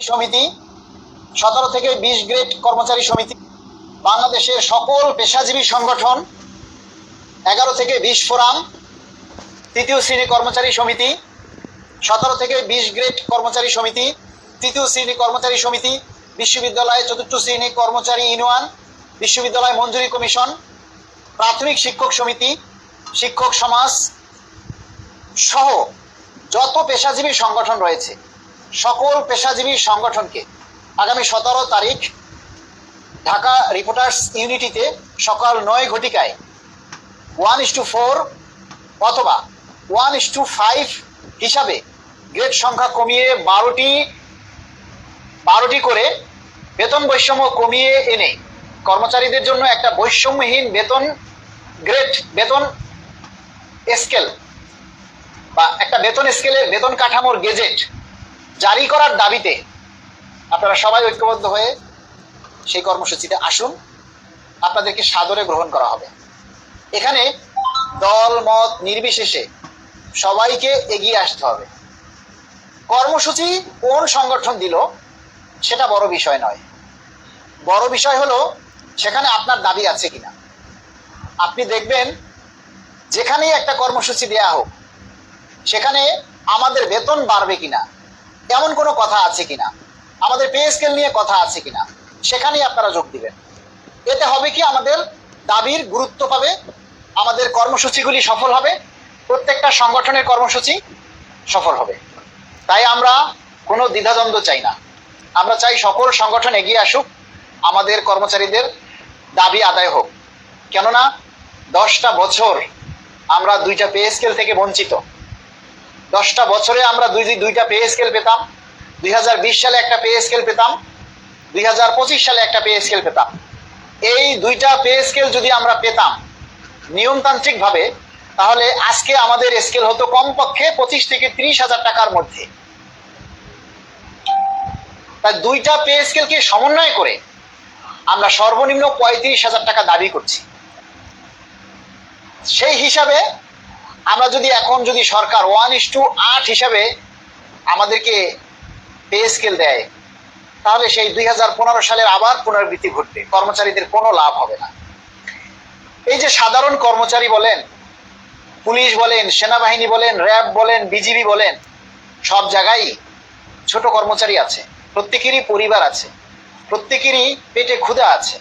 সমিতি, সতেরো থেকে বিশ গ্রেড কর্মচারী সমিতি, বাংলাদেশের সকল পেশাজীবী সংগঠন, এগারো থেকে বিশ ফোরাম, তৃতীয় শ্রেণি কর্মচারী সমিতি, সতেরো থেকে বিশ গ্রেড কর্মচারী সমিতি, তৃতীয় শ্রেণি কর্মচারী সমিতি, বিশ্ববিদ্যালয় চতুর্থ শ্রেণি কর্মচারী ইউনিয়ন, বিশ্ববিদ্যালয় মঞ্জুরি কমিশন, প্রাথমিক শিক্ষক সমিতি, শিক্ষক সমাজ সহ যত পেশাজীবী সংগঠন রয়েছে। সকল পেশাজীবী সংগঠনকে আগামী সতেরো তারিখ ঢাকা রিপোর্টার্স ইউনিটিতে সকাল নয় ঘটিকায় ওয়ান ইস টু ফোর অথবা ওয়ান ইস টু ফাইভ হিসাবে গ্রেড সংখ্যা কমিয়ে বারোটি বারোটি করে বেতন বৈষম্য কমিয়ে এনে কর্মচারীদের জন্য একটা বৈষম্যহীন বেতন, গ্রেড বেতন স্কেল বা একটা বেতন স্কেলের বেতন কাঠামোর গেজেট জারি করার দাবিতে আপনারা সবাই ঐক্যবদ্ধ হয়ে সেই কর্মসূচিতে আসুন। আপনাদেরকে সাদরে গ্রহণ করা হবে। এখানে দল, মত নির্বিশেষে সবাইকে এগিয়ে আসতে হবে। কর্মসূচি কোন সংগঠন দিল সেটা বড় বিষয় নয়। বড় বিষয় হলো সেখানে আপনার দাবি আছে কিনা। আপনি দেখবেন যেখানেই একটা কর্মসূচি দেয়া হোক, সেখানে আমাদের বেতন বাড়বে কিনা এমন কোনো কথা আছে কিনা? আমাদের পে স্কেল নিয়ে কথা আছে কিনা? সেখানেই আপনারা যোগ দিবেন। এতে হবে কি? আমাদের দাবির গুরুত্ব পাবে, আমাদের কর্মসূচিগুলি সফল হবে, প্রত্যেকটা সংগঠনের কর্মসূচি সফল হবে। তাই আমরা কোনো দ্বিধাদ্বন্দ্ব চাই না। আমরা চাই সকল সংগঠন এগিয়ে আসুক, আমাদের কর্মচারীদের দাবি আদায় হোক। কেননা, দশটা বছর আমরা দুইটা পে স্কেল থেকে বঞ্চিত। দশটা বছরে আমরা দুই দুইটা পে স্কেল পেতাম। দুই হাজার বিশ সালে একটা পে স্কেল পেতাম। দুই হাজার পঁচিশ সালে একটা পে স্কেল পেতাম। এই দুইটা পে স্কেল যদি আমরা পেতাম নিয়মতান্ত্রিকভাবে, তাহলে আজকে আমাদের স্কেল হতো কমপক্ষে পঁচিশ থেকে ত্রিশ হাজার টাকার মধ্যে। তাই দুইটা পে স্কেলকে সমন্বয় করে আমরা সর্বনিম্ন পঁয়ত্রিশ হাজার টাকা দাবি করছি। সেই হিসাবে আমরা যদি এখন যদি সরকার ওয়ান ইস টু আট হিসাবে আমাদেরকে পে স্কেল দেয়, তাহলে সেই দু হাজার পনেরো সালের আবার পুনরাবৃত্তি ঘটবে। কর্মচারীদের কোনো লাভ হবে না। এই যে সাধারণ কর্মচারী বলেন, পুলিশ বলেন, সেনাবাহিনী বলেন, র্যাব বলেন, বিজিবি বলেন, সব জায়গায় ছোট কর্মচারী আছে, প্রত্যেকেরই পরিবার আছে, প্রত্যেকেরই পেটে ক্ষুধা আছে।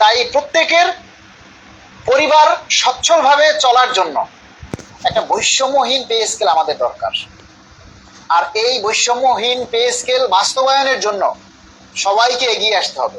তাই প্রত্যেকের পরিবার সচ্ছলভাবে চলার জন্য একটা বৈষম্যহীন পে স্কেল আমাদের দরকার। আর এই বৈষম্যহীন পে স্কেল বাস্তবায়নের জন্য সবাইকে এগিয়ে আসতে হবে।